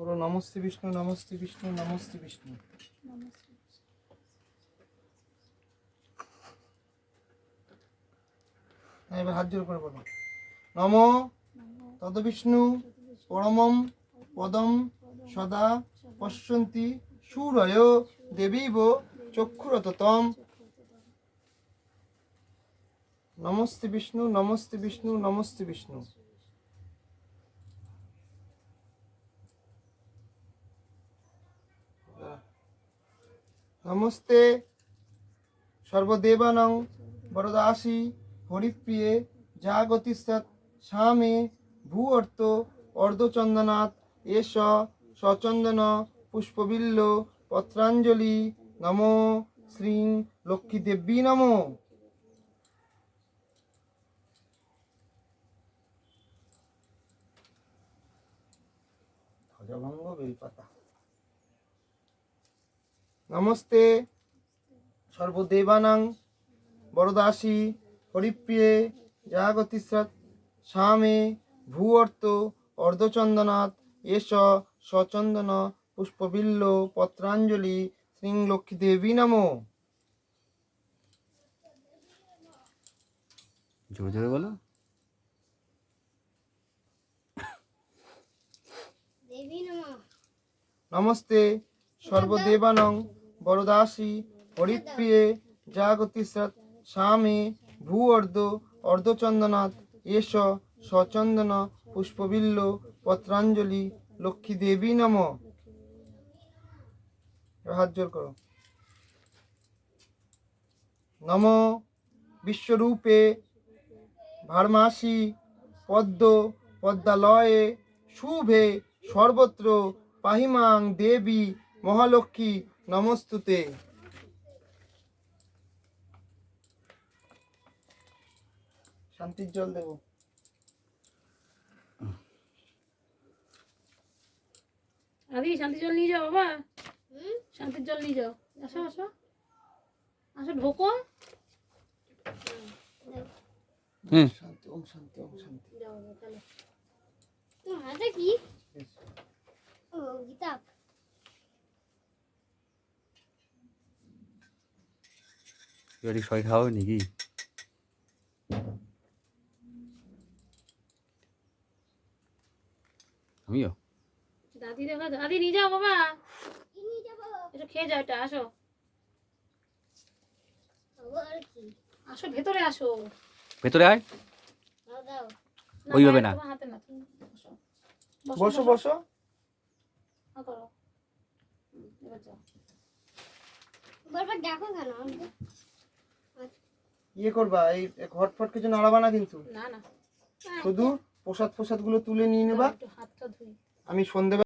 বলো, নমস্তে বিষ্ণু নমস্তে বিষ্ণু নমস্তে বিষ্ণু। এবার হাত জোর করে বলো। নম তদ বিষ্ণু পরমম পদম সদা পশ্যন্তি সুরয় দেবীব চক্ষুরততম। নমস্তে বিষ্ণু নমস্তে বিষ্ণু নমস্তে বিষ্ণু। নমস্তে। সর্বদেবানং বরদাসী হরিপ্রিয়ে জাগতিসৎ স্বামে ভূ অর্থ অর্ধচন্দনাথ এস সচন্দন পুষ্পবিল্ল পত্রাঞ্জলি নম শ্রী লক্ষ্মী দেবী নম। ধ্বজভঙ্গ বেলপাতা। নমস্তে। সর্বদেবানাং বরদাসী হরিপ্রিয়ে জাগতিসৎ স্বামে ভূ অর্থ অর্ধচন্দনাথ এস সচন্দন পুষ্পবিল্ল পত্রাঞ্জলি শ্রী লক্ষ্মী দেবী নম। জোরে জোরে বলো। নমস্তে। সর্বদেবানং বরদাসী, হরিপ্রিয়ে জাগতিসৎ স্বামে ভূ অর্ধ অর্ধচন্দনাথ এস সচন্দন পুষ্পবিল্ল, পত্রাঞ্জলি লক্ষ্মী দেবী নম হাত করো। নম বিশ্বরূপে ভারমাসি, পদ্ম, পদ্মালয়ে, শুভে সর্বত্র পাহিমাং দেবী মহালক্ষ্মী নমস্তুতে। শান্তির জল দেবো। আদি শান্তির জল নিয়ে যাও বাবা। শান্তির জল নিয়ে যাও। আসো আসো। আসো ঢোকো। হুম। শান্তি ওম শান্তি ওম শান্তি। যাও। তোমার হাতে কি। ও কিতাব এবারে সবাই খাওয়াবে নাকি? আমিও? দাদি দেখা দাদি নিয়ে যাও বাবা। একটু খেয়ে যাও এটা আসো। আসো ভেতরে আসো। ভেতরে আয়। দাও দাও ওইভাবে না। বসো। বসো বসো করো। এবার যাও দেখো কেন? ইয়ে করবা এই ঘটফট কিছু নাড়াবা না কিন্তু? না না। শুধু প্রসাদ প্রসাদগুলো তুলে নিয়ে নেবা। আমি সন্ধে